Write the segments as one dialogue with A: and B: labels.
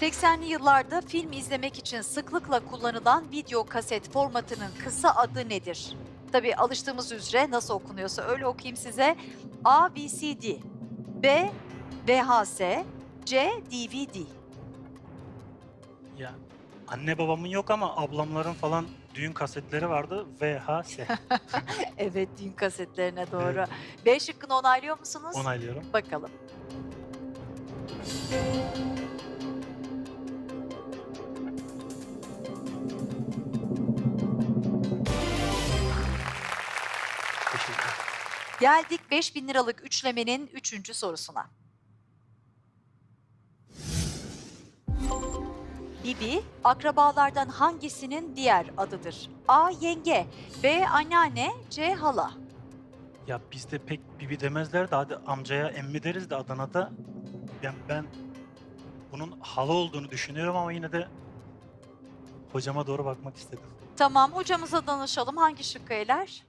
A: 80'li yıllarda film izlemek için sıklıkla kullanılan video kaset formatının kısa adı nedir? Tabii alıştığımız üzere nasıl okunuyorsa öyle okuyayım size. A, VCD, B, VHS, C, DVD.
B: Ya anne babamın yok ama ablamların falan düğün kasetleri vardı VHS.
A: Evet, düğün kasetlerine doğru.
B: Evet.
A: B şıkkını onaylıyor musunuz?
B: Onaylıyorum.
A: Bakalım. Geldik 5000 liralık üçlemenin üçüncü sorusuna. Bibi, akrabalardan hangisinin diğer adıdır? A. Yenge, B. Anneanne, C. Hala.
B: Ya bizde pek bibi demezler de hadi amcaya emmi deriz de Adana'da ben, ben bunun hala olduğunu düşünüyorum ama yine de hocama doğru bakmak istedim.
A: Tamam, hocamıza danışalım. Hangi şıkkı eler?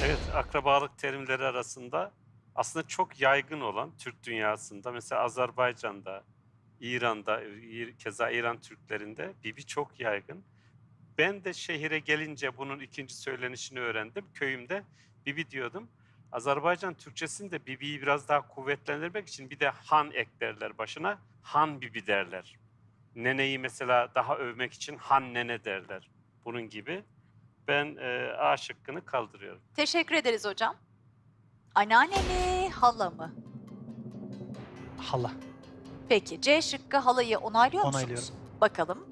C: Evet, akrabalık terimleri arasında aslında çok yaygın olan Türk dünyasında mesela Azerbaycan'da, İran'da, İr- keza İran Türklerinde bibi çok yaygın. Ben de şehire gelince bunun ikinci söylenişini öğrendim. Köyümde bibi diyordum. Azerbaycan Türkçesinde bibiyi biraz daha kuvvetlendirmek için bir de han eklerler başına. Han bibi derler. Neneyi mesela daha övmek için han nene derler. Bunun gibi. Ben e, A şıkkını kaldırıyorum.
A: Teşekkür ederiz hocam. Anneanne mi, hala mı?
B: Hala.
A: Peki, C şıkkı halayı onaylıyor musunuz?
B: Onaylıyorum.
A: Bakalım.